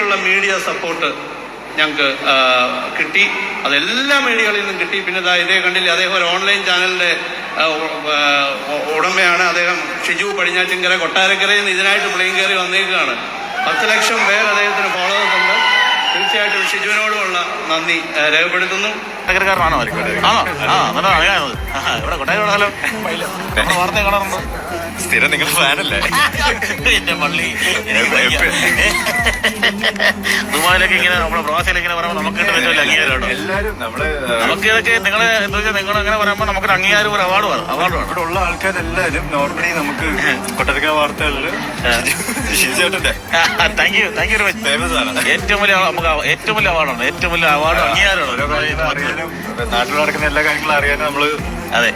രീതിയിലുള്ള media support ഞങ്ങൾക്ക് കിട്ടി. അതെല്ലാ മീഡിയകളിൽ നിന്നും കിട്ടി. പിന്നെ ദാ ഇതേ കണ്ടില്ലേ അദ്ദേഹം ഒരു ഓൺലൈൻ ചാനലിന്റെ ഉടമയാണ്. അദ്ദേഹം ഷിജു പടിഞ്ഞാറ്റിങ്കര കൊട്ടാരക്കരയിൽ നിന്ന് ഇതിനായിട്ട് പ്ലെയിൻ കയറി വന്നേക്കുകയാണ്. പത്ത് ലക്ഷം പേർ അദ്ദേഹത്തിന് ഫോളോവേഴ്സ് ഉണ്ട്. തീർച്ചയായിട്ടും ഷിജുവിനോടുമുള്ള നന്ദി രേഖപ്പെടുത്തുന്നു. ആണോ ആണോ? ആ ഇവിടെ കൊട്ടാരം വാർത്ത കാണാറുണ്ട്. സ്ഥിരം നിങ്ങൾ ഫാനല്ലേ? എന്റെ പള്ളി. ദുബായിലൊക്കെ ഇങ്ങനെ നമ്മുടെ പ്രവാസിയിലൊക്കെ ഇങ്ങനെ പറയുമ്പോൾ നമുക്ക് കിട്ടുന്ന വലിയ അംഗീകാരമാണ് നമുക്ക് ഇതൊക്കെ നിങ്ങളെ എന്താ വെച്ചാൽ നിങ്ങൾ അങ്ങനെ പറയുമ്പോൾ നമുക്ക് അംഗീകാരം ഒരു അവാർഡാണ് അവാർഡാണ് ഇവിടെ ഉള്ള ആൾക്കാരെല്ലാവരും നോർമലി നമുക്ക് കൊട്ടരക്ക വാർത്തകളിൽ താങ്ക് യു താങ്ക് യു ഏറ്റവും വലിയ നമുക്ക് ഏറ്റവും വലിയ അവാർഡാണ് ഏറ്റവും വലിയ അവാർഡ് അംഗീകാരമാണ്. നാട്ടിൽ നടക്കുന്ന എല്ലാ കാര്യങ്ങളും അറിയാനും നമ്മൾ അതെ.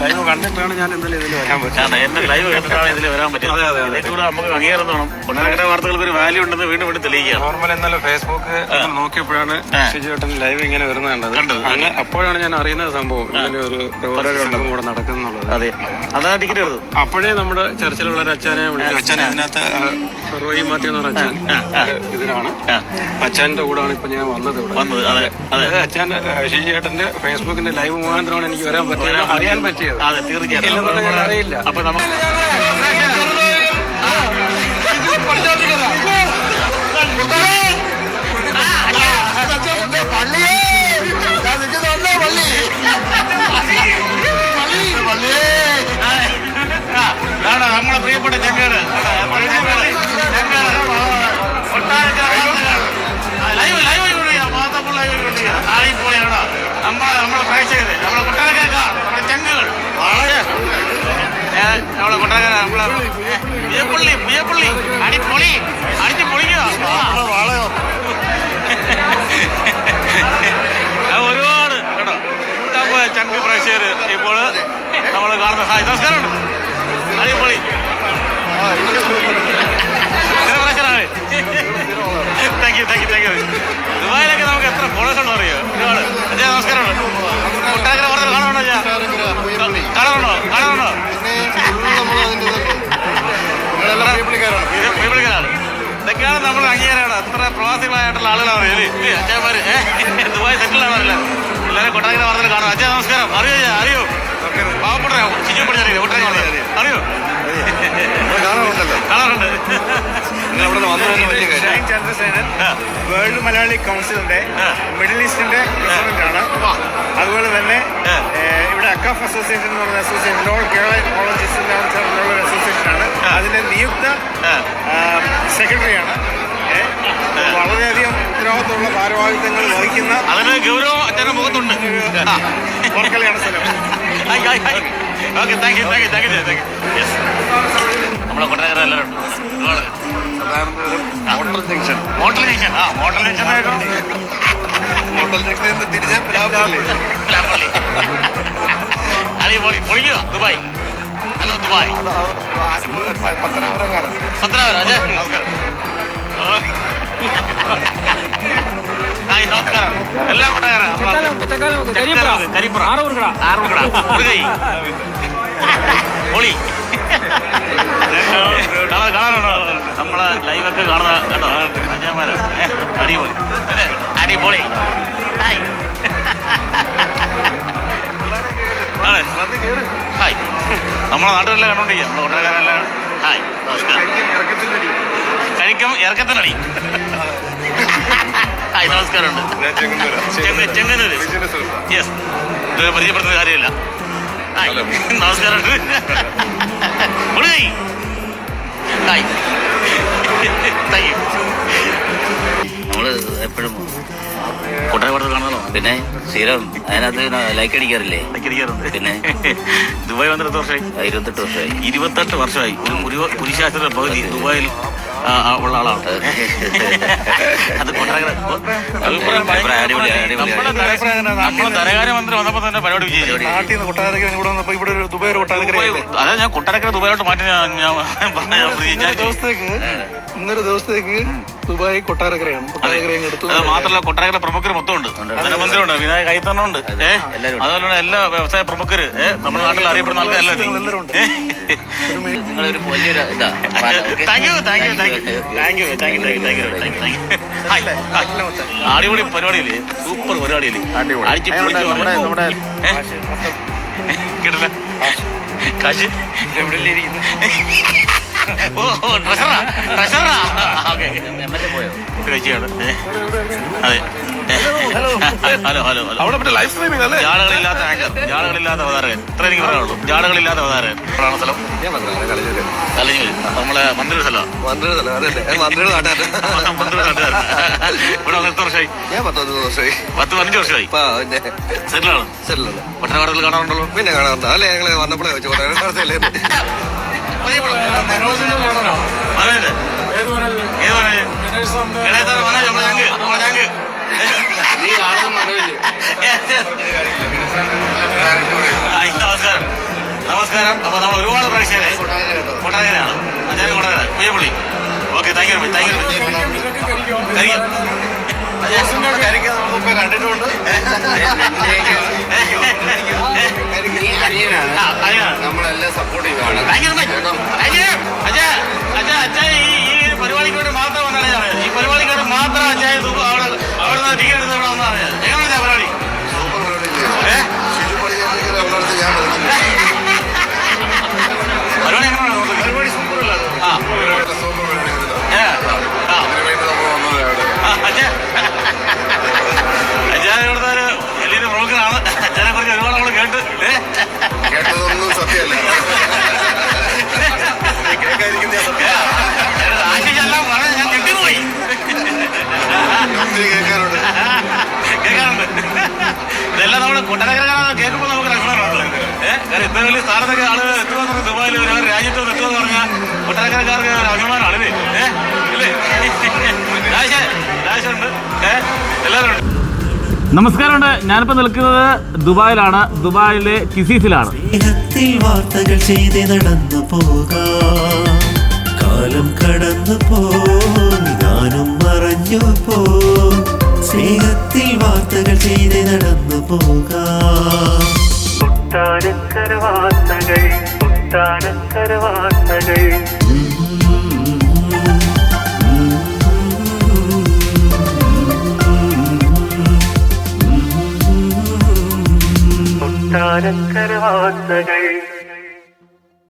ലൈവ് കണ്ടിട്ടാണ് ഞാൻ എന്തായാലും ഇതിൽ വരാൻ പറ്റുന്നത് എന്നെ ലൈവ് കണ്ടിട്ടാണ് ഇതിൽ വരാൻ പറ്റുന്നത് അതെ, അതെ, അതെ. ഇതിലൂടെ നമുക്ക് അംഗീകാരം വേണം കൊട്ടാരക്കര വാർത്തകൾക്ക് ഒരു വാല്യൂ ഉണ്ടെന്ന് വീണ്ടും വീണ്ടും തെളിയിക്കുക നോർമൽ എന്നാലും ഫേസ്ബുക്ക് നോക്കിയപ്പോഴാണ് ആ. ഷിജുവേട്ടൻ ലൈവ് ഇങ്ങനെ വരുന്നത് കണ്ടത്. അങ്ങനെ അങ്ങ് അപ്പോഴാണ് ഞാൻ അറിയുന്നത് സംഭവം. ഇങ്ങനെ ഒരു പരിപാടി കൂടെ നടക്കുന്നുള്ളത് അതെ. അതാണ് ടിക്കറ്റ് അപ്പോഴേ നമ്മുടെ ചർച്ചിലുള്ള ഒരു അച്ഛനെ അച്ഛൻ ഇതിനകത്ത് റോയി മാത്യു എന്ന് പറഞ്ഞ അച്ഛൻ ഇതിലാണ് ആ. അച്ഛന്റെ കൂടാണ് ഇപ്പൊ ഞാൻ വന്നത് ഇവിടെ. വന്നത് അതെ ഫേസ്ബുക്കിന്റെ ലൈവ് മുഖാന്തരമാണ് എനിക്ക് വരാൻ പറ്റിയത് അറിയാൻ പറ്റിയത് അതെ തീർച്ചയായിട്ടും അറിയില്ല. അപ്പൊ നമുക്ക് നമ്മളെ പ്രിയപ്പെട്ട ചെങ്ങേട് ലൈവ് പ്രേക്ഷകര് നമ്മുടെ കൊട്ടാരക്കാർ നമ്മളെ ചെങ്കുകൾ. വളരെ ഏ, നമ്മളെ കൊട്ടാരക്കാർ നമ്മളെ പുയ്യപ്പള്ളി പുയ്യപ്പള്ളി അടിപൊളി അടിച്ച് പൊളിക്കുക. ഒരുപാട് കേട്ടോ. ചങ്ക് പ്രേക്ഷകർ ഇപ്പോൾ നമ്മൾ കാണുന്ന ഹായ് നമസ്കാരം അടിപൊളി. Thank you thank you thank you ദുബായിലൊക്കെ നമുക്ക് എത്ര ഫോളോസ് ഉണ്ടോ അറിയോ? ഒരുപാട്. അതെ നമസ്കാരമുണ്ട്. കൊട്ടാരക്കര അജയ കാണാറുണ്ടോ കാണാറുണ്ടോ ഇത് പ്രിയപ്പെട്ടവരാണ്. ഇതൊക്കെയാണ് നമ്മൾ അംഗീകാരമാണ് അത്ര പ്രവാസികളായിട്ടുള്ള ആളുകളാണ് അച്ഛന്മാര് ദുബായ് സെറ്റിൽ ആവാറില്ല എല്ലാവരും കൊട്ടാരക്കര വാർത്തകൾ കാണാം അച്ഛാ നമസ്കാരം അറിയോ? അറിയോ അറിയോ കാണാറുണ്ടല്ലോ കാണാറുണ്ട് ചന്ദ്രസേനൻ. വേൾഡ് മലയാളി കൗൺസിലിന്റെ. മിഡിൽ ഈസ്റ്റിന്റെ പ്രസിഡന്റ് ആണ് അതുപോലെ തന്നെ ഇവിടെ അക്കാഫ് അസോസിയേഷൻ എന്ന് പറയുന്ന അസോസിയേഷൻ ലോൾ കേരള കോളേജസിന്റെ ചേർന്നുള്ള ഒരു അസോസിയേഷനാണ് ആ. അതിന്റെ നിയുക്ത. സെക്രട്ടറിയാണ് വളരെയധികം ഉത്തരവാദിത്തമുള്ള ഭാരവാഹിത്വങ്ങൾ വഹിക്കുന്ന അതിന് ഗൗരവം മുഖത്തുണ്ട്. വർക്കലയാണ് സ്ഥലം okay thank you thank you thank you thank you yes നമ്മളെ കൊട്ടാരക്കര എല്ലാവരും ഉണ്ട്. ജംഗ്ഷൻ മോട്ടൽ ജംഗ്ഷൻ ആ മോട്ടൽ ജംഗ്ഷൻ ആയിരുന്നു. ജംഗ്ഷൻ ജംഗ്ഷനിൽ നിന്ന് തിരിച്ച് പ്ലാപ്പള്ളി. പ്ലാപ്പള്ളി. അടിപൊളി. പൊളിക്കുക Dubai. Hello Dubai. Pathanapuram Ajay നമസ്കാരം നമസ്കാരം. എല്ലാം കൊട്ടാരം ആറുമുറുകട മുറുകൈ പൊളി കാണാൻ കാണാനുണ്ടോ നമ്മളെ ലൈവൊക്കെ കാണുന്ന കേട്ടോ അജയന്മാരാ. അടിപൊളി. അടിപൊളി. ഹായ്. ഹായ്. നമ്മളെ നാട്ടിലെല്ലാം കണ്ടോണ്ടിരിക്കുക നമ്മളെ കൊട്ടാരക്കാരെല്ലാം ഹായ്. നമസ്കാരം. കഴിക്കും ഇറക്കത്തിനടി. ഹായ് നമസ്കാരമുണ്ട് ഉണ്ട് ചെങ്ങന്നൂര്. യെസ് ഇത് പരിചയപ്പെടുത്തുന്ന കാര്യമില്ല. ഹായ് നമസ്കാരമുണ്ട്. Hi thank you. നമ്മൾ എപ്പോഴും കൊട്ടാരപ്പാടത്ത് കാണാനോ പിന്നെ സ്ഥിരം അതിനകത്ത് ലൈക്ക് അടിക്കാറില്ലേ? പിന്നെ? ദുബായ് വന്നിട്ട് എത്ര വർഷമായി? ഇരുപത്തെട്ട് വർഷമായി. ഇരുപത്തെട്ട് വർഷമായി. ഒരു കുരിശാസ്ത്ര പകുതി ദുബായിൽ ഉള്ള ആളാണ് അത് കൊട്ടാരക്കര അഭിപ്രായം ഭയങ്കര- അടിപൊളിയാണ്, അടിപൊളിയാണ്. നമ്മുടെ ധനകാര്യമന്ത്രി വന്നപ്പോൾ തന്നെ പരിപാടി വിജയിച്ചു. നാട്ടിൽ നിന്ന് കൊട്ടാരക്കര ഇവിടെ വന്നപ്പോ ഇവിടെ ഒരു ദുബായ് ഒരു കൊട്ടാരക്കര അതായത് ഞാൻ കൊട്ടാരക്കര ദുബായിലോട്ട് മാറ്റി ഞാൻ ദിവസത്തേക്ക് ഇന്നൊരു ദിവസത്തേക്ക് ദുബായ് കൊട്ടാരക്കരയാണ്. എടുത്തു മാത്രമല്ല കൊട്ടാരക്കര പ്രമുഖർ മൊത്തം ഉണ്ട്. ധനമന്ത്രിയുണ്ട് വിനായക കൈത്തണ്ണുണ്ട് ഏഹ്. അതുപോലെ എല്ലാ വ്യവസായ പ്രമുഖര് നമ്മുടെ നാട്ടിൽ അറിയപ്പെടുന്ന ആൾക്കാരെല്ലാം എല്ലാവരും ഉണ്ട്. നിങ്ങളൊരു വലിയൊരു ഇതാ. അടിപൊളി പരിപാടിയില്ലേ? സൂപ്പർ പരിപാടിയില്ലേ? അടിച്ച്? കേട്ടില്ല കാശ്. ഓ ട്രഷറാ ട്രഷറാ ഓക്കെ അതെ. ഹലോ ഹലോ ഹലോ അവിടെ പിന്നെ ലൈഫ് സ്ട്രീമിംഗ് അല്ലേ? ജാടകളില്ലാത്ത ആങ്കർ ജാടകളില്ലാത്ത അവതാരകൻ ഇത്ര എനിക്ക് പറയാനുള്ളൂ. ജാടകളില്ലാത്ത അവതാരകൻ എവിടെയാണ് സ്ഥലം? അല്ലെങ്കിൽ നമ്മളെ മന്ത്രി സ്ഥലം മന്ത്രിയുടെ നാട്ടുകാരൻ. ഇവിടെ വന്ന് എത്ര വർഷമായി? ഞാൻ പത്തൊമ്പത് വർഷമായി. പത്ത് പതിനഞ്ച് വർഷമായി? സെറ്റിലാണ്? പട്ടണക്കാടത്തിൽ കാണാറുണ്ടല്ലോ? പിന്നെ കാണാറുണ്ട്. അല്ലേ ഞങ്ങൾ വന്നപ്പോഴേ വെച്ചു അതെ അതെ. ഏത് മനോജ്? ഇളയത്താറ് മനോജ്, നമ്മളെ ഞങ്ങ്, നമ്മളെ ഞങ്ങ്. ആ, നമസ്കാരം. നമസ്കാരം. അപ്പൊ നമ്മൾ ഒരുപാട് പ്രേക്ഷകരെ കൊട്ടാരക്കരയാണ് അഞ്ചാറ് Kottakara Kuyyappully. Okay thank you thank you കണ്ടിട്ടുണ്ട് നമ്മളെല്ലാം സപ്പോർട്ട് ചെയ്യുകയാണ് കുറിച്ച് ഒരുപാട് നമ്മൾ കേട്ട്? കേട്ടതൊന്നും സത്യമല്ല. ആശിച്ചെല്ലാം പറഞ്ഞ് ഞാൻ ഞെട്ടിപ്പോയി. ഒത്തിരി കേൾക്കാറുണ്ട്. കേൾക്കാറുണ്ട്. ഇതെല്ലാം നമ്മൾ കൊട്ടാരക്കര കേൾക്കുമ്പോൾ നമുക്ക് ലക്ഷണമുണ്ട് ഏഹ് കാര്യം ഇത്ര വലിയ സ്ഥാനത്തൊക്കെ ആളുകൾ എത്തുമെന്ന് ദുബായിൽ ഒരു രാജ്യത്ത് എത്തുമെന്ന് പറഞ്ഞാൽ കൊട്ടാരക്കരക്കാർക്ക് ഒരു അഭിമാനമാണ് ഇല്ലേ ഏഹ് ഇല്ലേ? രാശ രാശുണ്ട് ഏഹ് എല്ലാവരും ഉണ്ട്. നമസ്കാരമുണ്ട്. ഞാനിപ്പോൾ നിൽക്കുന്നത് ദുബായിലാണ്. ദുബായിലെ കിസീസിലാണ്. വാർത്തകൾ ചെയ്ത് നടന്നു പോകാം. കാലം കടന്നു പോ ഞാനും മറഞ്ഞു പോ സ്നേഹത്തിൽ വാർത്തകൾ ചെയ്ത് നടന്നു പോകാം. വാർത്തകൾ വാർത്തകൾ. വാർത്തകൾ